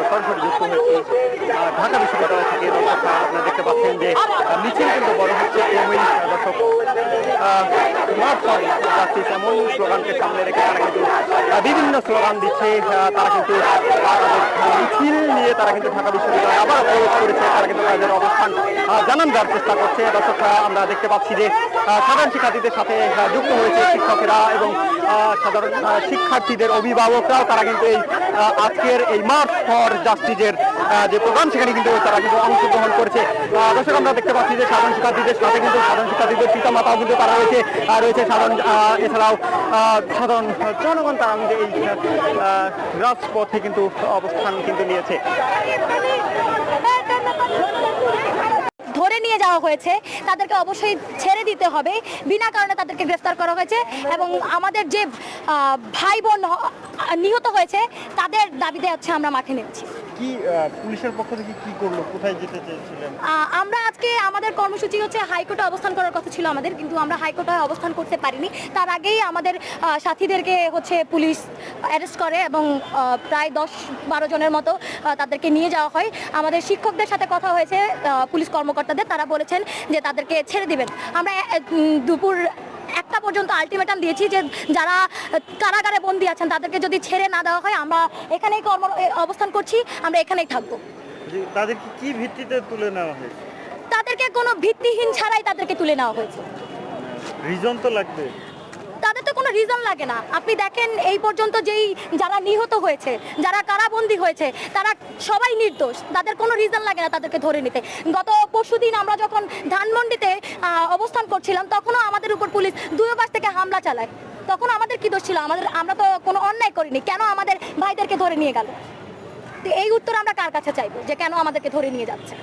হয়েছে হয়েছি ঢাকা বিশ্ববিদ্যালয় থেকে আপনারা দেখতে পাচ্ছেন যে মিছিল কিন্তু বড় হচ্ছে দর্শক এমন স্লোগানকে সামনে রেখে তারা কিন্তু বিভিন্ন স্লোগান দিচ্ছে তারা কিন্তু মিছিল নিয়ে তারা কিন্তু ঢাকা বিশ্ববিদ্যালয়ে তাদের অবস্থান জানান দেওয়ার চেষ্টা করছে। দর্শক আমরা দেখতে পাচ্ছি যে সাধারণ শিক্ষার্থীদের সাথে যুক্ত হয়েছে শিক্ষকেরা এবং সাধারণ শিক্ষার্থীদের অভিভাবকরাও, তারা কিন্তু এই আজকের এই মার্চ ফর জাস্টিসের যে প্রোগ্রাম, সেখানে কিন্তু তারা কিন্তু অংশগ্রহণ করেছে। দর্শক, আমরা দেখতে পাচ্ছি যে সাধারণ শিক্ষার্থীদের সাথে কিন্তু সাধারণ শিক্ষার্থীদের পিতা মাতাও কিন্তু তারা রয়েছে রয়েছে সাধারণ এছাড়াও সাধারণ জনগণ তারা কিন্তু এই রাজপথে কিন্তু অবস্থান কিন্তু নিয়েছে। ধরে নিয়ে যাওয়া হয়েছে। তাদেরকে অবশ্যই ছেড়ে দিতে হবে। বিনা কারণে তাদেরকে গ্রেফতার করা হয়েছে এবং আমাদের যে ভাই বোন নিহত হয়েছে, তাদের দাবিতে হচ্ছে আমরা মাঠে নেমেছি। কি পুলিশের পক্ষ থেকে কি করল? কোথায় যেতে চেয়েছিলেন? আমরা আজকে আমাদের কর্মসূচি হচ্ছে হাইকোর্টে অবস্থান করার কথা ছিল আমাদের, কিন্তু আমরা হাইকোর্টে অবস্থান করতে পারিনি। তার আগেই আমাদের সাথীদেরকে হচ্ছে পুলিশ অ্যারেস্ট করে এবং প্রায় দশ বারো জনের মতো তাদেরকে নিয়ে যাওয়া হয়। আমাদের শিক্ষকদের সাথে কথা হয়েছে পুলিশ কর্মকর্তাদের। তারা বলেছেন যে তাদেরকে ছেড়ে দিবেন। আমরা দুপুর একটা পর্যন্ত আলটিমেটাম দিয়েছি যে যারা কারাগারে বন্দী আছেন তাদেরকে যদি ছেড়ে না দেওয়া হয় আমরা এখানেই কর্ম অবস্থান করছি আমরা এখানেই থাকব। তাদেরকে কি ভিত্তিতে তুলে নেওয়া হয়েছে? তাদেরকে কোনো ভিত্তিহীন ছাড়াই তাদেরকে তুলে নেওয়া হয়েছে। রিজন তো লাগবে। তাদের তো কোনো রিজন লাগে না। আপনি দেখেন এই পর্যন্ত যেই যারা নিহত হয়েছে, যারা কারাবন্দী হয়েছে, তারা সবাই নির্দোষ। তাদের কোনো রিজন লাগে না তাদেরকে ধরে নিতে। গত পরশুদিন আমরা যখন ধানমন্ডিতে অবস্থান করছিলাম, তখনও আমাদের উপর পুলিশ দুই পাশ থেকে হামলা চালায়। তখন আমাদের কি দোষ ছিল? আমাদের, আমরা তো কোনো অন্যায় করিনি। কেন আমাদের ভাইদেরকে ধরে নিয়ে গেল? তো এই উত্তর আমরা কার কাছে চাইব? যে কেন আমাদেরকে ধরে নিয়ে যাচ্ছে?